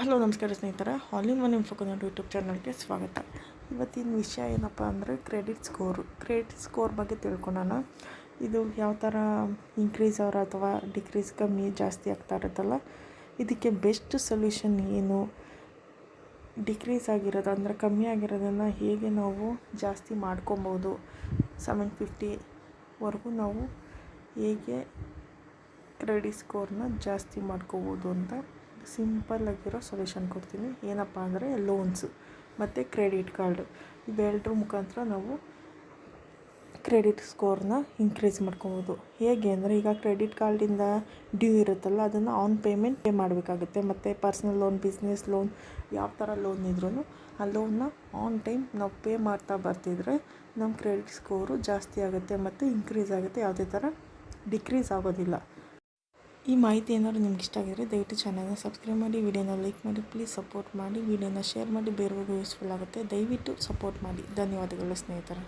Hello, ನಮಸ್ಕಾರ ಸ್ನೇಹಿತರೆ. ಹಾಲಿ Mann ಇನ್ಫೋಕನರ್ YouTube ಚಾನಲ್ಗೆ ಸ್ವಾಗತ. ಇವತ್ತಿನ ವಿಷಯ ಏನಪ್ಪ ಅಂದರೆ ಕ್ರೆಡಿಟ್ ಸ್ಕೋರು. ಕ್ರೆಡಿಟ್ ಸ್ಕೋರ್ ಬಗ್ಗೆ ತಿಳ್ಕೊಳೋಣ. ಇದು ಯಾವ ಥರ ಇನ್ಕ್ರೀಸ್ ಅವರ ಅಥವಾ ಡಿಕ್ರೀಸ್ ಕಮ್ಮಿ ಜಾಸ್ತಿ ಆಗ್ತಾ ಇರುತ್ತಲ್ಲ, ಇದಕ್ಕೆ ಬೆಸ್ಟ್ ಸೊಲ್ಯೂಷನ್ ಏನು? ಡಿಕ್ರೀಸ್ ಆಗಿರೋದು ಅಂದರೆ ಕಮ್ಮಿ ಆಗಿರೋದನ್ನು ಹೇಗೆ ನಾವು ಜಾಸ್ತಿ ಮಾಡ್ಕೊಬೋದು? ಸೆವೆನ್ ಫಿಫ್ಟಿವರೆಗೂ ನಾವು ಹೇಗೆ ಕ್ರೆಡಿಟ್ ಸ್ಕೋರ್ನ ಜಾಸ್ತಿ ಮಾಡ್ಕೋಬೋದು ಅಂತ ಸಿಂಪಲ್ ಆಗಿರೋ ಸೊಲ್ಯೂಷನ್ ಕೊಡ್ತೀನಿ. ಏನಪ್ಪ ಅಂದರೆ ಲೋನ್ಸು, ಮತ್ತು ಕ್ರೆಡಿಟ್ ಕಾರ್ಡು. ಇವೆರಡರ ಮುಖಾಂತರ ನಾವು ಕ್ರೆಡಿಟ್ ಸ್ಕೋರ್ನ ಇನ್ಕ್ರೀಸ್ ಮಾಡ್ಕೊಬೋದು. ಹೇಗೆ ಅಂದರೆ ಈಗ ಕ್ರೆಡಿಟ್ ಕಾರ್ಡಿಂದ ಡ್ಯೂ ಇರುತ್ತಲ್ಲ, ಅದನ್ನು ಆನ್ ಪೇಮೆಂಟ್ ಪೇ ಮಾಡಬೇಕಾಗುತ್ತೆ. ಮತ್ತು ಪರ್ಸ್ನಲ್ ಲೋನ್, ಬಿಸ್ನೆಸ್ ಲೋನ್, ಯಾವ ಥರ ಲೋನ್ ಇದ್ರೂ ಆ ಲೋನ್ನ ಆನ್ ಟೈಮ್ ನಾವು ಪೇ ಮಾಡ್ತಾ ಬರ್ತಿದ್ರೆ ನಮ್ಮ ಕ್ರೆಡಿಟ್ ಸ್ಕೋರು ಜಾಸ್ತಿ ಆಗುತ್ತೆ, ಮತ್ತು ಇನ್ಕ್ರೀಸ್ ಆಗುತ್ತೆ. ಯಾವುದೇ ಥರ ಡಿಕ್ರೀಸ್ ಆಗೋದಿಲ್ಲ. ಈ ಮಾಹಿತಿ ಏನಾದರೂ ನಿಮ್ಗೆ ಇಷ್ಟ ಆಗಿದ್ರೆ ದಯವಿಟ್ಟು ಚಾನಲ್ನ ಸಬ್ಸ್ಕ್ರೈಬ್ ಮಾಡಿ ವಿಡಿಯೋನ ಲೈಕ್ ಮಾಡಿ ಪ್ಲೀಸ್ ಸಪೋರ್ಟ್ ಮಾಡಿ ವಿಡಿಯೋನ ಶೇರ್ ಮಾಡಿ, ಬೇರೆಯವ್ರಿಗೂ ಯೂಸ್ಫುಲ್ ಆಗುತ್ತೆ. ದಯವಿಟ್ಟು ಸಪೋರ್ಟ್ ಮಾಡಿ. ಧನ್ಯವಾದಗಳು ಸ್ನೇಹಿತರೆ.